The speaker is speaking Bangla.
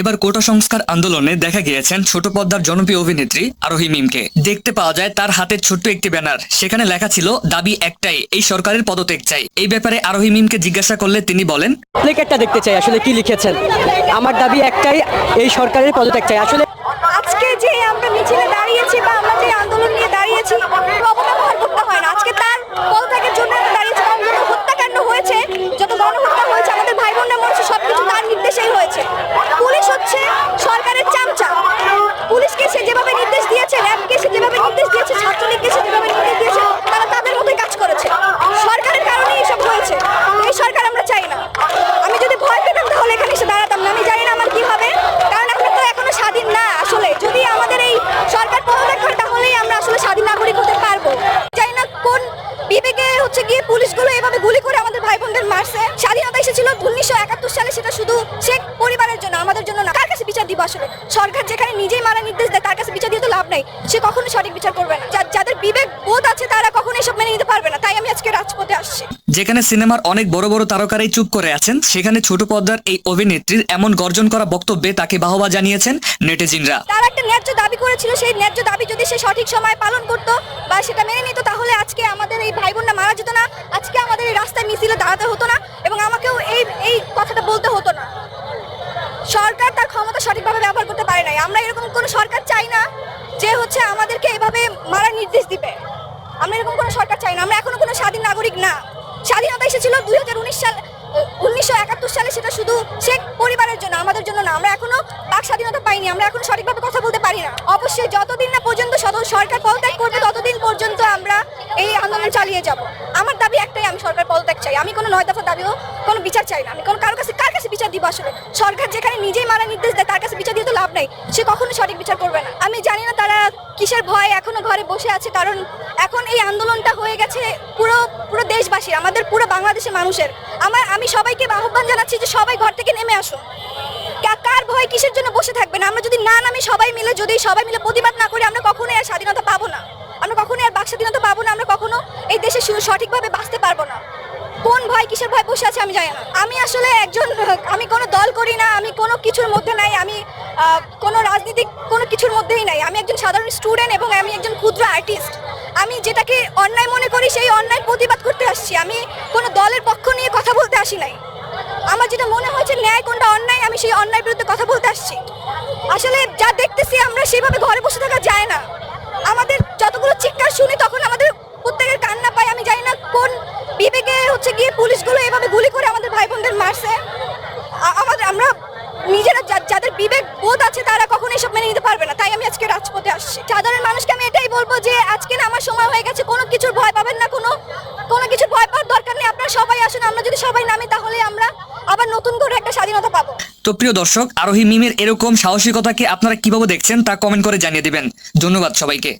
এবার কোটা সংস্কার আন্দোলনে দেখা গিয়েছেন ছোট পদ্মার জনপ্রিয় অভিনেত্রী আরোহী মিমকে। দেখতে পাওয়া যায় তার হাতে ছোট্ট একটি ব্যানার। সেখানে লেখা ছিল দাবি একটাই এই সরকারের পদত্যাগ চাই। এই ব্যাপারে আরোহী মিমকে জিজ্ঞাসা করলে তিনি বলেন একটা দেখতে চাই আসলে কি লিখেছেন? আমার দাবি একটাই এই সরকারের পদত্যাগ চাই। আসলে আজকে যে আমরা মিছিলে দাঁড়িয়েছি বা আমরা যে আন্দোলন নিয়ে দাঁড়িয়েছি অপব্যবহার করতে হয় না আজকে তার পদত্যাগের জন্য আমরা দাঁড়িয়েছি কারণ যত হত্যাকাণ্ড হয়েছে যত গণহত্যা হয়েছে আমাদের ভাই বোনরা মরেছে সবকিছু তার নির্দেশেই হয়েছে পুলিশ হচ্ছে সরকারের চামচা পুলিশকে সে যেভাবে নির্দেশ দিয়েছে র্যাবকে সে যেভাবে নির্দেশ দিয়েছে ছাত্রলীগকে সে যেভাবে নির্দেশ দিয়েছে তারা তাদের মতোই কাজ করেছে সরকারের কারণে এসব হয়েছে এই সরকার আমরা চাই না আমি যদি ভয় পেতাম তাহলে এখানে এসে দাঁড়াতাম না আমি জানি না আমার কি হবে কারণ আমরা তো এখনও স্বাধীন না আসলে যদি আমাদের এই সরকার পদত্যাগ করে তাহলেই আমরা আসলে স্বাধীন নাগরিক হতে পারব জানি না কোন বিবেকে হচ্ছে গিয়ে পুলিশগুলো এভাবে গুলি বোনদের মারছে স্বাধীনতা এসেছিল উনিশশো একাত্তর সালে সেটা শুধু শেখ পরিবারের জন্য আমাদের জন্য না কার কাছে বিচার দিব আসলে? সরকার যেখানে নিজেই মারা নির্দেশ দেয় তার কাছে বিচার দিয়ে তো লাভ নাই। সে কখনো সঠিক বিচার করবে না। যাদের বিবেক বোধ আছে তারা কখনো এসব মেনে নিতে পারবে না। তাই আমি আজকে রাজপথে আসছি। যেখানে সিনেমার অনেক বড় বড় তারকারাই চুপ করে আছেন সেখানে ছোট পর্দার এই অভিনেত্রীর এমন গর্জন করা বক্তব্যে তাকে বাহবা জানিয়েছেন নেটিজিনরা। তার একটা ন্যায্য দাবি করেছিল সেই ন্যায্য দাবি যদি সে সঠিক সময় পালন করতো বা সেটা মেনে নিত তাহলে আজকে আমাদের এই ভাই বোনরা মারা যেত না। আজকে মিছিলে দাঁড়াতে হতো না এবং আমাকেও এই এই কথাটা বলতে হতো না। সরকার তার ক্ষমতা সঠিকভাবে ব্যবহার করতে পারে নাই। আমরা এরকম কোনো সরকার চাই না যে হচ্ছে আমাদেরকে এভাবে মারার নির্দেশ দিবে। আমরা এরকম কোনো সরকার চাই না। আমরা এখনও কোনো স্বাধীন নাগরিক না। স্বাধীনতা এসেছিল দুই হাজার উনিশ সাল উনিশশো একাত্তর সালে সেটা শুধু শেখ পরিবারের জন্য, আমাদের জন্য না। আমরা এখনও বাক স্বাধীনতা পাইনি। আমরা এখন সঠিকভাবে কথা বলতে পারি না। অবশ্যই যতদিন না পর্যন্ত সরকার পদত্যাগ করবে ততদিন পর্যন্ত আমরা এই আন্দোলন চালিয়ে যাব আমার দাবি একটাই আমি পদত্যাগ চাই। আমি কোনো নয় দফা দাবিও কোনো বিচার চাই না। আমি কোনো কারও কাছে কার কাছে বিচার দিব আসলে? সরকার যেখানে নিজেই মারা নির্দেশ দেয়, তার কাছে বিচার দিয়ে তো লাভ নাই। সে কখনো সঠিক বিচার করবে না। আমি জানি না তারা কিসের ভয় এখনও ঘরে বসে আছে, কারণ এখন এই আন্দোলনটা হয়ে গেছে পুরো পুরো দেশবাসীর, আমাদের পুরো বাংলাদেশের মানুষের। আমার আমি সবাইকে আহ্বান জানাচ্ছি যে সবাই ঘর থেকে নেমে আসুন। কার ভয় কিসের জন্য বসে থাকবেন আমরা যদি না নামে সবাই মিলে, যদি সবাই মিলে প্রতিবাদ না করি, আমরা কখনোই আর স্বাধীনতা পাবো না। আমরা কখনোই আর বাক স্বাধীনতা পাবো না। আমরা কখনো এই দেশে সঠিকভাবে বাঁচতে পারব না। কোন ভয় কিসের ভয় বসে আছে আমি জানি না। আমি আসলে একজন, আমি কোনো দল করি না, আমি কোনো কিছুর মধ্যে নাই, আমি কোনো রাজনীতিক কোনো কিছুর মধ্যেই নাই। আমি একজন সাধারণ স্টুডেন্ট এবং আমি একজন ক্ষুদ্র আর্টিস্ট আমি যেটাকে অন্যায় মনে করি সেই অন্যায় প্রতিবাদ করতে আসছি। আমি কোনো দলের পক্ষ নিয়ে কথা বলতে আসি নাই। আমার যেটা মনে হয়েছে ন্যায় কোনটা অন্যায়, আমি সেই অন্যায়ের বিরুদ্ধে কথা বলতে আসছি। আসলে যা দেখতেছি আমরা সেভাবে ঘরে বসে থাকা যায় না আমাদের যতগুলো চিৎকার শুনি তখন আমাদের প্রত্যেকের কান্না পায় আমি জানি না কোন বিবেকে হচ্ছে গিয়ে পুলিশগুলো এভাবে গুলি করে আমাদের ভাই বোনদের মারছে আমাদের, আমরা নিজেরা যাদের বিবেক বোধ আছে তারা কখনো এসব মেনে নিতে পারবে না। তাই আমি আজকে রাজপথে আসছি। সাধারণ মানুষকে আমি এটাই বলব যে, আজকে না আমার সময় হয়ে গেছে, কোনো কিছুর ভয় পাবেন না, কোনো কোনো কিছুর ভয় পাওয়ার দরকার নেই। আপনারা সবাই আসুন, আমরা যদি সবাই নামি তাহলে আমরা আবার নতুন করে একটা স্বাধীনতা পাবো। তো প্রিয় দর্শক, আরোহী মিমের এরকম সাহসিকতাকে আপনারা কীভাবে দেখছেন তা কমেন্ট করে জানিয়ে দিবেন। ধন্যবাদ সবাইকে।